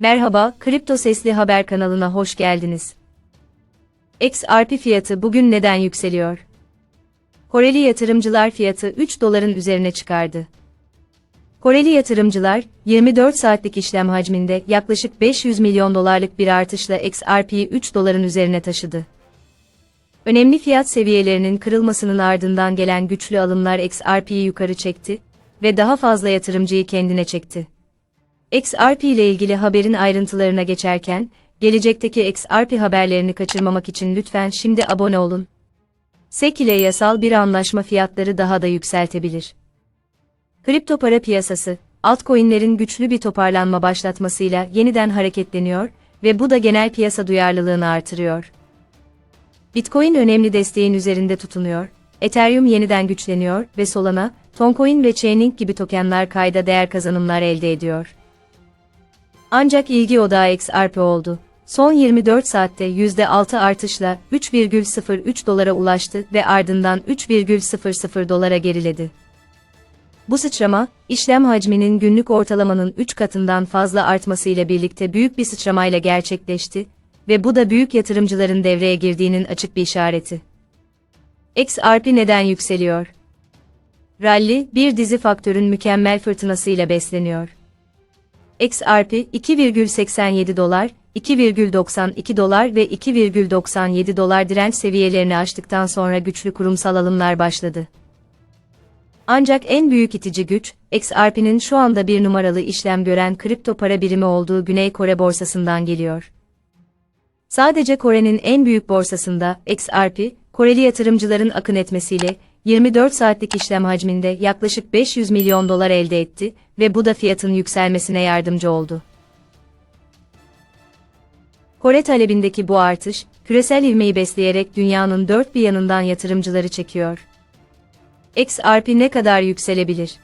Merhaba, Kripto Sesli Haber kanalına hoş geldiniz. XRP fiyatı bugün neden yükseliyor? Koreli yatırımcılar fiyatı 3 doların üzerine çıkardı. Koreli yatırımcılar, 24 saatlik işlem hacminde yaklaşık 500 milyon dolarlık bir artışla XRP'yi 3 doların üzerine taşıdı. Önemli fiyat seviyelerinin kırılmasının ardından gelen güçlü alımlar XRP'yi yukarı çekti ve daha fazla yatırımcıyı kendine çekti. XRP ile ilgili haberin ayrıntılarına geçerken, gelecekteki XRP haberlerini kaçırmamak için lütfen şimdi abone olun. SEC ile yasal bir anlaşma fiyatları daha da yükseltebilir. Kripto para piyasası, altcoin'lerin güçlü bir toparlanma başlatmasıyla yeniden hareketleniyor ve bu da genel piyasa duyarlılığını artırıyor. Bitcoin önemli desteğin üzerinde tutunuyor, Ethereum yeniden güçleniyor ve Solana, Toncoin ve Chainlink gibi tokenlar kayda değer kazanımlar elde ediyor. Ancak ilgi odağı XRP oldu. Son 24 saatte %6 artışla 3,03 dolara ulaştı ve ardından 3,00 dolara geriledi. Bu sıçrama, işlem hacminin günlük ortalamanın 3 katından fazla artmasıyla birlikte büyük bir sıçramayla gerçekleşti ve bu da büyük yatırımcıların devreye girdiğinin açık bir işareti. XRP neden yükseliyor? Rally, bir dizi faktörün mükemmel fırtınasıyla besleniyor. XRP 2,87 dolar, 2,92 dolar ve 2,97 dolar direnç seviyelerini aştıktan sonra güçlü kurumsal alımlar başladı. Ancak en büyük itici güç, XRP'nin şu anda bir numaralı işlem gören kripto para birimi olduğu Güney Kore borsasından geliyor. Sadece Kore'nin en büyük borsasında XRP, Koreli yatırımcıların akın etmesiyle 24 saatlik işlem hacminde yaklaşık 500 milyon dolar elde etti ve bu da fiyatın yükselmesine yardımcı oldu. Kore talebindeki bu artış, küresel ivmeyi besleyerek dünyanın dört bir yanından yatırımcıları çekiyor. XRP ne kadar yükselebilir?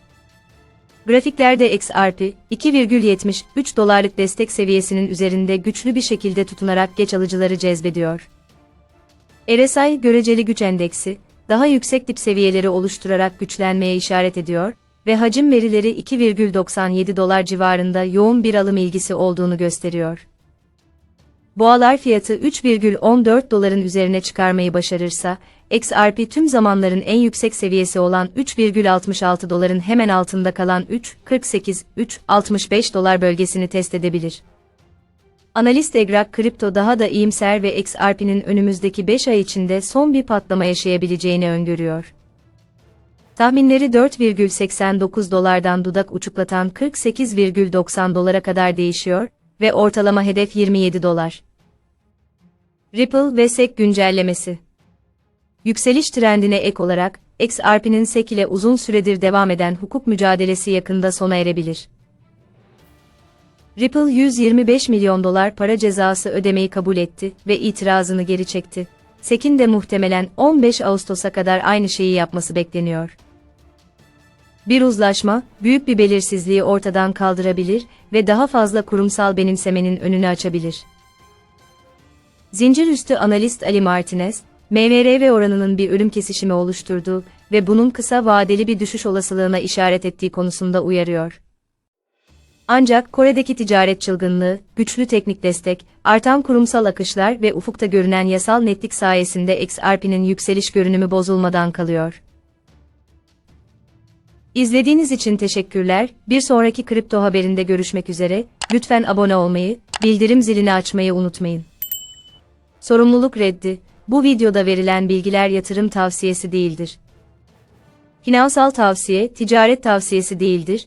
Grafiklerde XRP, 2,73 dolarlık destek seviyesinin üzerinde güçlü bir şekilde tutunarak geç alıcıları cezbediyor. RSI göreceli güç endeksi, daha yüksek dip seviyeleri oluşturarak güçlenmeye işaret ediyor ve hacim verileri 2,97 dolar civarında yoğun bir alım ilgisi olduğunu gösteriyor. Boğalar fiyatı 3,14 doların üzerine çıkarmayı başarırsa, XRP tüm zamanların en yüksek seviyesi olan 3,66 doların hemen altında kalan 3,48-3,65 dolar bölgesini test edebilir. Analist Egrak kripto daha da iyimser ve XRP'nin önümüzdeki 5 ay içinde son bir patlama yaşayabileceğini öngörüyor. Tahminleri 4,89 dolardan dudak uçuklatan 48,90 dolara kadar değişiyor ve ortalama hedef 27 dolar. Ripple ve SEC güncellemesi Yükseliş trendine ek olarak, XRP'nin SEC ile uzun süredir devam eden hukuk mücadelesi yakında sona erebilir. Ripple 125 milyon dolar para cezası ödemeyi kabul etti ve itirazını geri çekti. SEC'in de muhtemelen 15 Ağustos'a kadar aynı şeyi yapması bekleniyor. Bir uzlaşma, büyük bir belirsizliği ortadan kaldırabilir ve daha fazla kurumsal benimsemenin önünü açabilir. Zincir üstü analist Ali Martinez, MVRV oranının bir ölüm kesişimi oluşturduğu ve bunun kısa vadeli bir düşüş olasılığına işaret ettiği konusunda uyarıyor. Ancak Kore'deki ticaret çılgınlığı, güçlü teknik destek, artan kurumsal akışlar ve ufukta görünen yasal netlik sayesinde XRP'nin yükseliş görünümü bozulmadan kalıyor. İzlediğiniz için teşekkürler. Bir sonraki kripto haberinde görüşmek üzere. Lütfen abone olmayı, bildirim zilini açmayı unutmayın. Sorumluluk reddi. Bu videoda verilen bilgiler yatırım tavsiyesi değildir. Finansal tavsiye, ticaret tavsiyesi değildir,